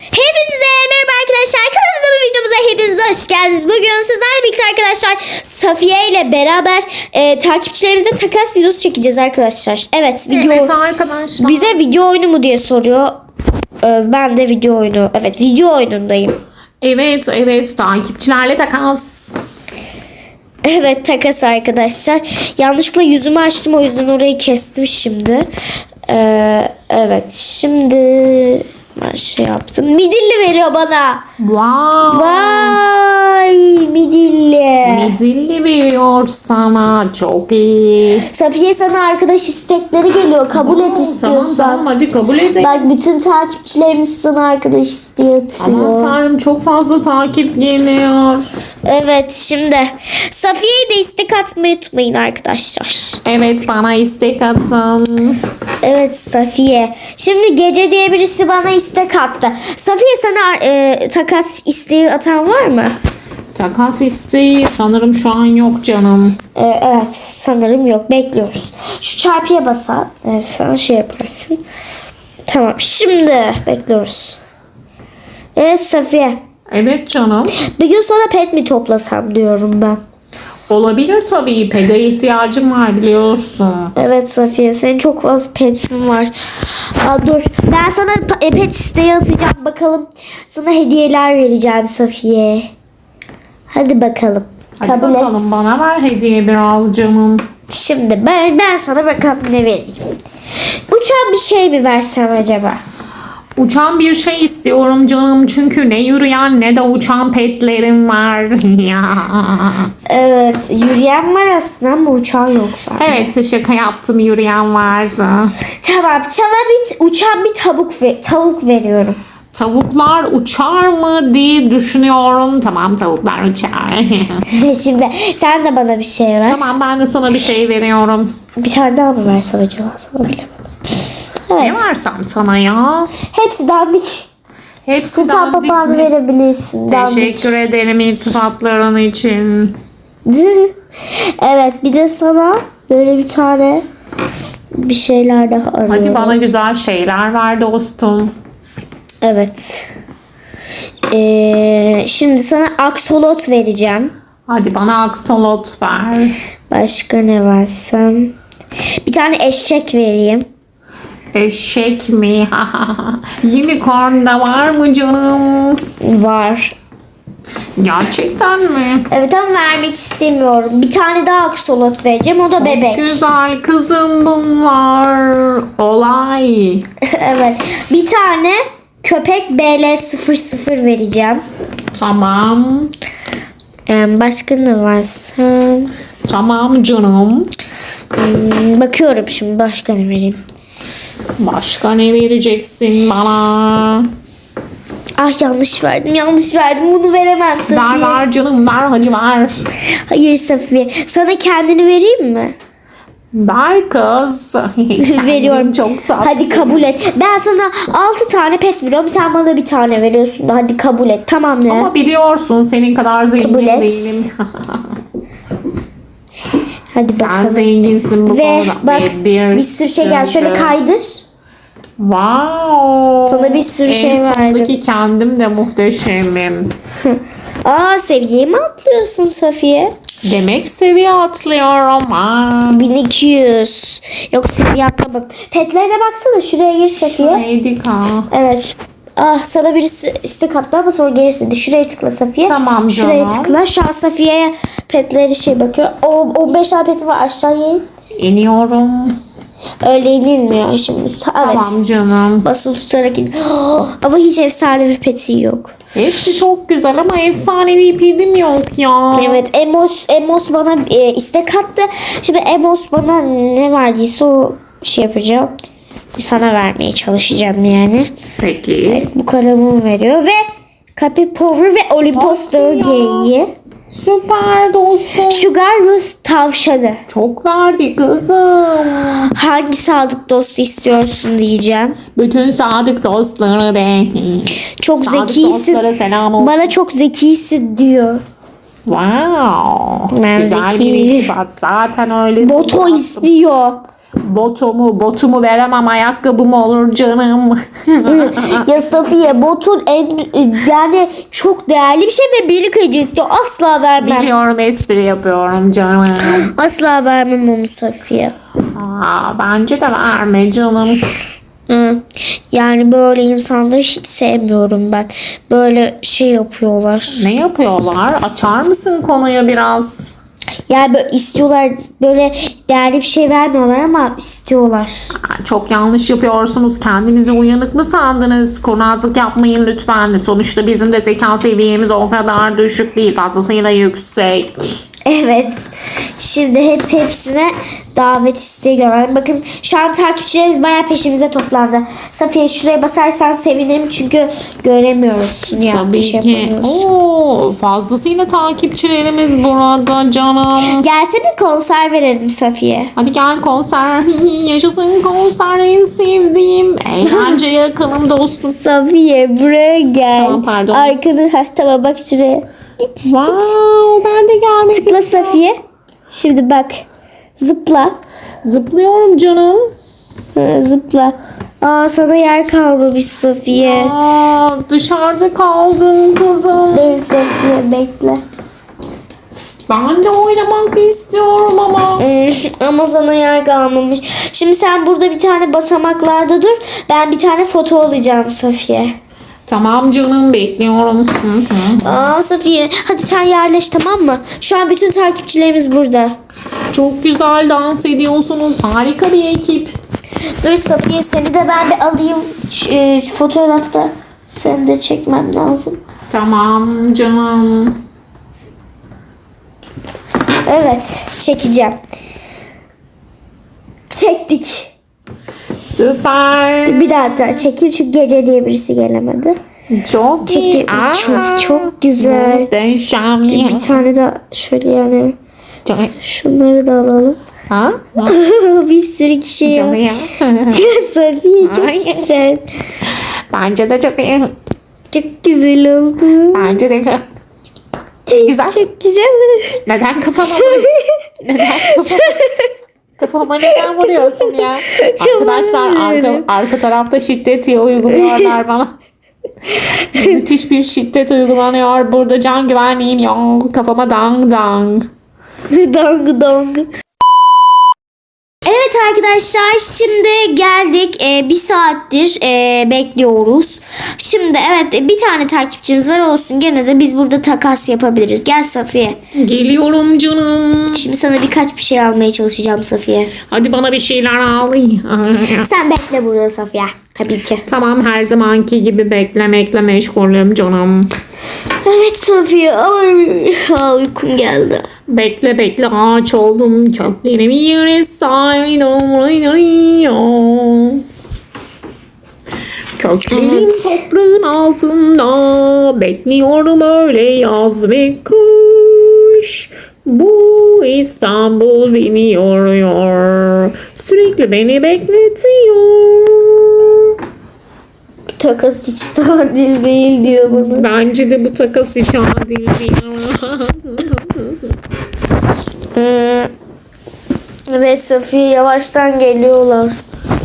Hepinize merhaba arkadaşlar. Kanalımıza ve videomuza hepiniz hoş geldiniz. Bugün sizlerle birlikte arkadaşlar Safiye ile beraber e, takipçilerimize takas videosu çekeceğiz arkadaşlar. Evet video Evet arkadaşlar. bize video oyunu mu diye soruyor. E, ben de video oyunu. Evet video oyunundayım. Evet evet takipçilerle takas. Evet takas arkadaşlar. Yanlışlıkla yüzümü açtım o yüzden orayı kestim şimdi. E, evet şimdi şey yaptım. Midilli veriyor bana. Wow. Vay midilli. Midilli veriyor sana. Çok iyi. Safiye sana arkadaş istekleri geliyor. Kabul et Tamam istiyorsan. tamam hadi kabul edelim. Bak bütün takipçilerimiz sana arkadaş isteği Aman atıyor. tanrım çok fazla takip geliyor. Evet şimdi Safiye'ye de istek atmayı unutmayın arkadaşlar. Evet bana istek atın. Evet Safiye. Şimdi gece diye birisi bana istek attı. Safiye sana e, takas isteği atan var mı? Takas isteği sanırım şu an yok canım. E, evet sanırım yok. Bekliyoruz. Şu çarpıya basan. Evet, sana şey yaparsın. Tamam şimdi bekliyoruz. Evet Safiye. Evet canım. Bir gün sonra pet mi toplasam diyorum ben. Olabilir tabii. Pede ihtiyacım var biliyorsun. Evet Safiye senin çok fazla petin var. Aa, dur ben sana e, pet isteği atacağım bakalım. Sana hediyeler vereceğim Safiye. Hadi bakalım. Hadi Kabul bakalım et. bana ver hediye biraz canım. Şimdi ben, ben sana bakalım ne vereyim. Uçan bir şey mi versem acaba? Uçan bir şey istiyorum canım çünkü ne yürüyen ne de uçan petlerim var. Ya. Evet yürüyen var aslında ama uçan yok zaten. evet şaka yaptım yürüyen vardı. Tamam sana bir uçan bir tavuk ve tavuk veriyorum. Tavuklar uçar mı diye düşünüyorum. Tamam tavuklar uçar. Şimdi sen de bana bir şey ver. tamam ben de sana bir şey veriyorum. Bir tane daha mı versem acaba sana bilemedim. Ne Evet. versem sana ya? Hepsi dandik. Hepsi Sultan dandik papağanı mi? verebilirsin. Dandik. Teşekkür ederim iltifatların için. evet bir de sana böyle bir tane bir şeyler daha arıyorum. Hadi bana güzel şeyler ver dostum. Evet. Ee, şimdi sana aksolot vereceğim. Hadi bana aksolot ver. Başka ne versem? Bir tane eşek vereyim. Eşek mi? Unicorn da var mı canım? Var. Gerçekten mi? Evet ama vermek istemiyorum. Bir tane daha aksolot vereceğim. O da bebek. Güzel kızım bunlar. Olay. evet. Bir tane köpek BL00 vereceğim. Tamam. Ee, başka ne varsa? Tamam canım. Hmm, bakıyorum şimdi başka ne vereyim. Başka ne vereceksin bana? Ah yanlış verdim yanlış verdim bunu veremem Ver Safiye. ver canım ver hadi ver. Hayır Safiye sana kendini vereyim mi? Ver kız. Veriyorum. çok tatlı. Hadi kabul et. Ben sana 6 tane pet veriyorum sen bana bir tane veriyorsun. Hadi kabul et tamam mı? Ama biliyorsun senin kadar zengin Kabul et. değilim. Hadi Sen bakalım. zenginsin bu Ve konuda. bak Ve bir sürü şey gel şöyle sürü- kaydır. Wow. Sana bir sürü şey En verdim. sondaki kendim de muhteşemim. Aa seviye mi atlıyorsun Safiye? Demek seviye atlıyorum. Aa. 1200. Yok seviye atlamam. Petlerine baksana şuraya gir Safiye. Neydi ka? Evet. Ah sana birisi istek attı ama sonra gerisi de. Şuraya tıkla Safiye. Tamam Şuraya canım. tıkla. Şu an Safiye'ye petleri şey bakıyor. O 15 tane peti var aşağıya in. İniyorum. Öyle inilmiyor şimdi. Evet. Tamam canım. Basılı tutarak in. ama hiç efsanevi peti yok. Hepsi çok güzel ama efsanevi pedim yok ya. Evet Emos Emos bana e, istek attı. Şimdi Emos bana ne verdiyse o şey yapacağım. Sana vermeye çalışacağım yani. Peki. Bu kalemimi veriyor ve Capi Power ve ya. geyiği. Süper dostum. Sugar Rus tavşanı. Çok verdi kızım. Hangi sadık dostu istiyorsun diyeceğim. Bütün sadık dostları de. Çok Sadık zekisin. selam olsun. Bana çok zekisin diyor. Wow. Ben Güzel zeki. bir iltifat. Zaten öyle. Boto istiyor. Botumu, botumu veremem ayakkabım olur canım. ya Safiye botun en yani çok değerli bir şey ve birlik hediye istiyor. Asla vermem. Biliyorum espri yapıyorum canım. Asla vermem onu Safiye. Aa, bence de verme canım. Yani böyle insanları hiç sevmiyorum ben. Böyle şey yapıyorlar. Ne yapıyorlar? Açar mısın konuyu biraz? Yani böyle istiyorlar böyle değerli bir şey vermiyorlar ama istiyorlar. Çok yanlış yapıyorsunuz. Kendinizi uyanık mı sandınız? Kurnazlık yapmayın lütfen. Sonuçta bizim de zeka seviyemiz o kadar düşük değil. Fazlasıyla yüksek. Evet. Şimdi hep hepsine davet isteği gönderdim. Bakın şu an takipçilerimiz bayağı peşimize toplandı. Safiye şuraya basarsan sevinirim çünkü göremiyoruz. Yani Tabii şey ki. Oo, fazlasıyla takipçilerimiz burada canım. Gelsene konser verelim Safiye. Hadi gel konser. Yaşasın konser en sevdiğim. Eğlence yakınım dostum. Safiye buraya gel. Tamam, pardon. Arkanı heh, tamam bak şuraya. Git Wow, ben de gelmek Zıpla Safiye. Şimdi bak. Zıpla. Zıplıyorum canım. Hı, Zıpla. Aa sana yer kalmamış Safiye. Aa, dışarıda kaldım kızım. Dur Safiye bekle. Ben de oynamak istiyorum ama. Ama sana yer kalmamış. Şimdi sen burada bir tane basamaklarda dur. Ben bir tane foto alacağım Safiye. Tamam canım bekliyorum. Hı hı. Aa Safiye hadi sen yerleş tamam mı? Şu an bütün takipçilerimiz burada. Çok güzel dans ediyorsunuz. Harika bir ekip. Dur Safiye seni de ben bir alayım. Ş- e, fotoğrafta seni de çekmem lazım. Tamam canım. Evet çekeceğim. Çektik. Süper. Bir daha daha çekeyim çünkü gece diye birisi gelemedi. Çok iyi. Çektim. Aa, Çok çok güzel. Muhteşem. Bir tane daha şöyle yani Canım. şunları da alalım. Ha? Bir sürü kişi ya. Canım ya. Safiye çok Ay. güzel. Bence de çok iyi. Çok güzel oldu. Bence de çok güzel. Çok güzel. Neden kafama Neden kafama Kafama neden vuruyorsun ya? Arkadaşlar arka, arka tarafta şiddet uyguluyorlar bana. Müthiş bir şiddet uygulanıyor. Burada can güvenliğim yok. Kafama dang dang. dong dong. Evet arkadaşlar şimdi geldik. Ee, bir saattir ee, bekliyoruz. Şimdi evet bir tane takipçimiz var olsun. Gene de biz burada takas yapabiliriz. Gel Safiye. Geliyorum canım. Sana birkaç bir şey almaya çalışacağım Safiye. Hadi bana bir şeyler al. Sen bekle burada Safiye. Tabii ki. tamam her zamanki gibi beklemekle meşgulüm canım. Evet Safiye. Ay, Aa, uykum geldi. Bekle bekle ağaç oldum köklerimi yere saydım. Köklerim Evet. toprağın altında bekliyorum öyle yaz ve kış. Bu İstanbul beni yoruyor. Sürekli beni bekletiyor. Takas hiç adil değil diyor bana. Bence de bu takas hiç adil değil. Ee, ve Safiye yavaştan geliyorlar.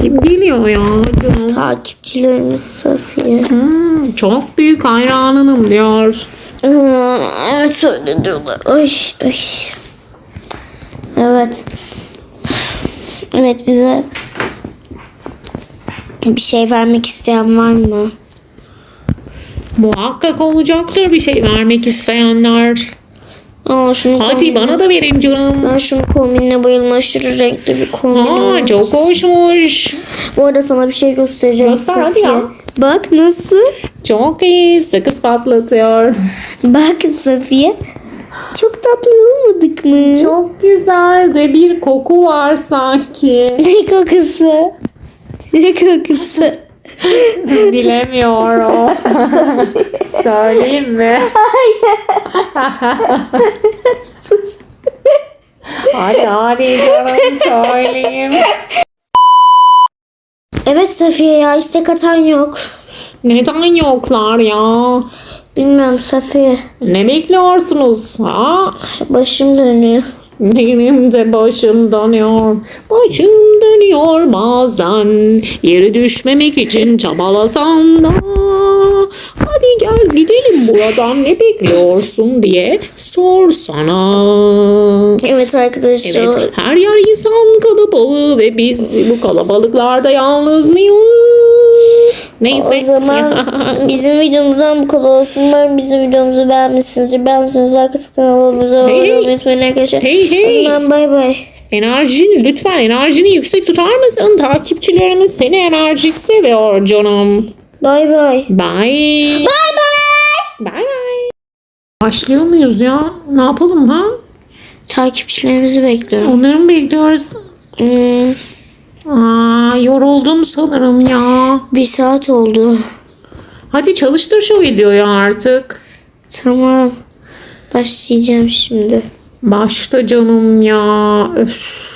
Kim geliyor ya canım? Takipçilerimiz Safiye. Hmm, çok büyük hayranınım diyor. Hmm, evet öyle diyorlar. Ay, ay. Evet. Evet bize bir şey vermek isteyen var mı? Muhakkak olacaktır bir şey vermek isteyenler. Aa, şunu Hadi kombinle- bana da verin canım. Ben şunu kombinle bayılma aşırı renkli bir kombin. Aa, olmuş. çok hoşmuş. Bu arada sana bir şey göstereceğim Göster, hadi ya. Bak nasıl? Çok iyi. Sakız patlatıyor. Bak Safiye. Çok tatlı olmadık mı? Çok güzel ve bir koku var sanki. Ne kokusu? Ne kokusu? Bilemiyorum. Söyleyeyim mi? hadi hadi canım söyleyeyim. Evet Safiye ya istek atan yok. Neden yoklar ya? Bilmiyorum Safiye. Ne bekliyorsunuz? Ha? Başım dönüyor. Benim de başım dönüyor. Başım dönüyor bazen. Yere düşmemek için çabalasam da. Hadi gel gidelim buradan ne bekliyorsun diye sor sana. Evet arkadaşlar. Evet, her yer insan kalabalığı ve biz bu kalabalıklarda yalnız mıyız? Neyse. O zaman bizim videomuzdan bu kadar olsun. Umarım bizim videomuzu beğenmişsinizdir. Beğenmişsiniz arkadaşlar kanalımıza abone olmayı unutmayın arkadaşlar. Hey, hey. O zaman bay bay. Enerjini lütfen enerjini yüksek tutar mısın? Takipçilerimiz seni enerjik seviyor canım. Bay bay. Bye. Bye bye. Bye bye. Başlıyor muyuz ya? Ne yapalım ha? Takipçilerimizi bekliyorum. Onları mı bekliyoruz? Hmm, Aa, yoruldum sanırım ya. bir saat oldu. Hadi çalıştır şu videoyu artık. Tamam. Başlayacağım şimdi. Başta canım ya. Öf.